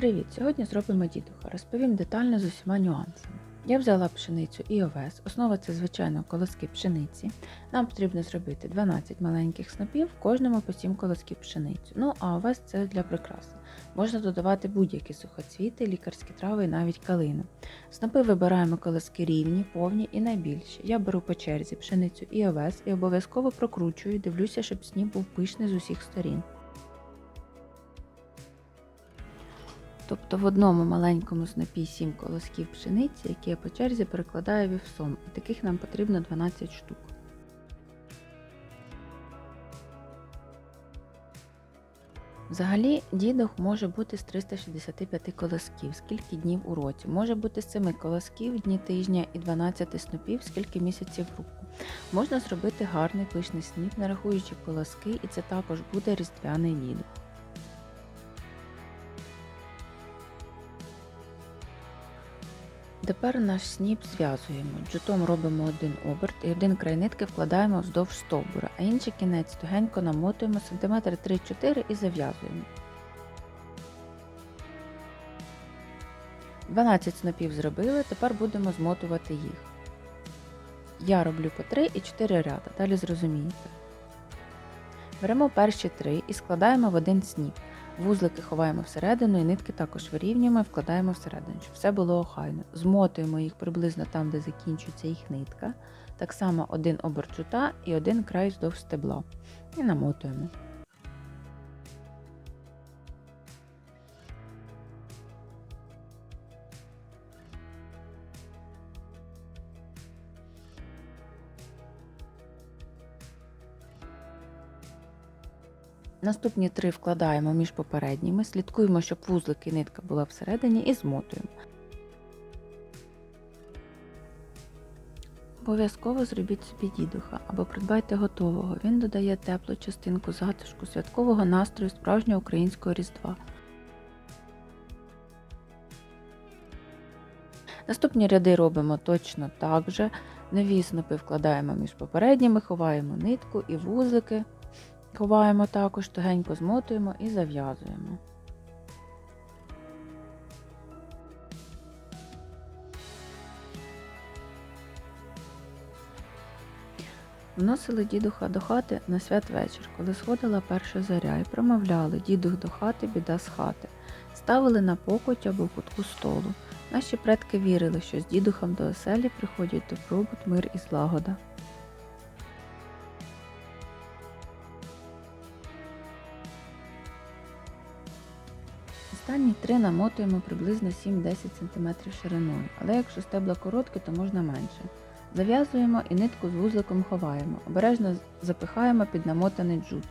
Привіт! Сьогодні зробимо дідуха. Розповім детально з усіма нюансами. Я взяла пшеницю і овес. Основа це, звичайно, колоски пшениці. Нам потрібно зробити 12 маленьких снопів, в кожному по 7 колосків пшениці. Ну а овес це для прикраси. Можна додавати будь-які сухоцвіти, лікарські трави і навіть калину. Снопи вибираємо колоски рівні, повні і найбільші. Я беру по черзі пшеницю і овес і обов'язково прокручую, дивлюся, щоб сніп був пишний з усіх сторін. Тобто в одному маленькому снопі 7 колосків пшениці, які я по черзі перекладаю вівсом, і таких нам потрібно 12 штук. Взагалі, дідух може бути з 365 колосків, скільки днів у році. Може бути з 7 колосків дні тижня і 12 снопів, скільки місяців в руку. Можна зробити гарний пишний сніп, не рахуючи колоски, і це також буде різдвяний дідух. Тепер наш сніп зв'язуємо. Джутом робимо один оберт і один край нитки вкладаємо вздовж стовбура, а інший кінець тугенько намотуємо см 3-4 і зав'язуємо. 12 снопів зробили, тепер будемо змотувати їх. Я роблю по 3 і 4 ряда, далі зрозумієте. Беремо перші 3 і складаємо в один сніп. Вузлики ховаємо всередину і нитки також вирівнюємо і вкладаємо всередину, щоб все було охайно. Змотуємо їх приблизно там, де закінчується їх нитка. Так само один оберчута і один край вздовж стебла. І намотуємо. Наступні три вкладаємо між попередніми, слідкуємо, щоб вузлик і нитка була всередині і змотуємо. Обов'язково зробіть собі дідуха або придбайте готового. Він додає теплу частинку затишку святкового настрою справжнього українського різдва. Наступні ряди робимо точно так же. Нові снопи вкладаємо між попередніми, ховаємо нитку і вузлики. Ховаємо також, тугенько змотуємо і зав'язуємо. Вносили дідуха до хати на святвечір, коли сходила перша заря, і промовляли дідух до хати, біда з хати. Ставили на покуть або кутку столу. Наші предки вірили, що з дідухом до оселі приходять добробут, мир і злагода. Останні три намотуємо приблизно 7-10 см шириною, але якщо стебла короткі, то можна менше. Зав'язуємо і нитку з вузликом ховаємо, обережно запихаємо під намотаний джут.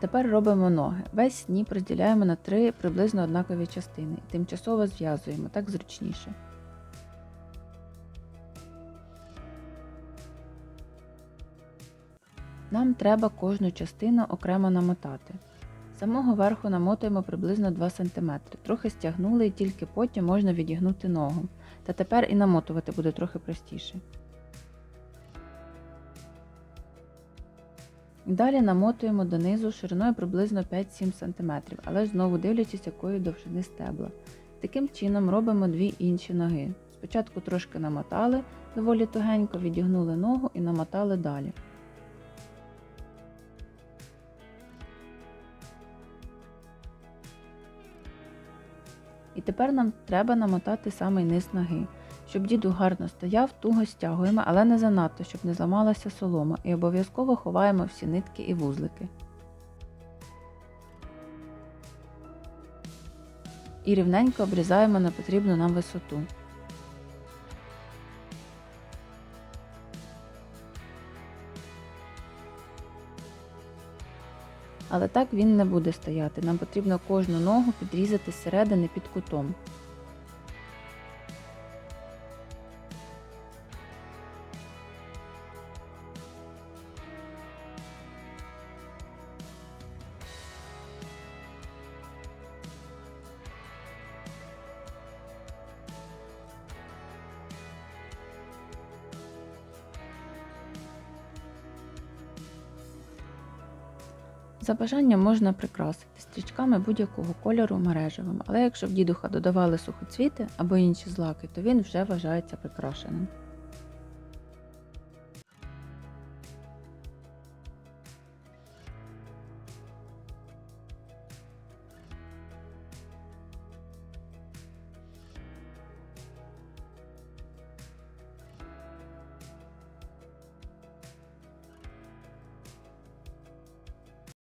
Тепер робимо ноги. Весь сніп розділяємо на три приблизно однакові частини і тимчасово зв'язуємо, так зручніше. Нам треба кожну частину окремо намотати. Самого верху намотуємо приблизно 2 см. Трохи стягнули і тільки потім можна відігнути ногу. Та тепер і намотувати буде трохи простіше. Далі намотуємо донизу шириною приблизно 5-7 см, але ж знову дивлячись, якої довжини стебла. Таким чином робимо дві інші ноги. Спочатку трошки намотали, доволі тугенько відігнули ногу і намотали далі. І тепер нам треба намотати самий низ ноги. Щоб діду гарно стояв, туго стягуємо, але не занадто, щоб не зламалася солома, і обов'язково ховаємо всі нитки і вузлики. І рівненько обрізаємо на потрібну нам висоту. Але так він не буде стояти. Нам потрібно кожну ногу підрізати зсередини під кутом. За бажанням можна прикрасити стрічками будь-якого кольору мережевим, але якщо в дідуха додавали сухоцвіти або інші злаки, то він вже вважається прикрашеним.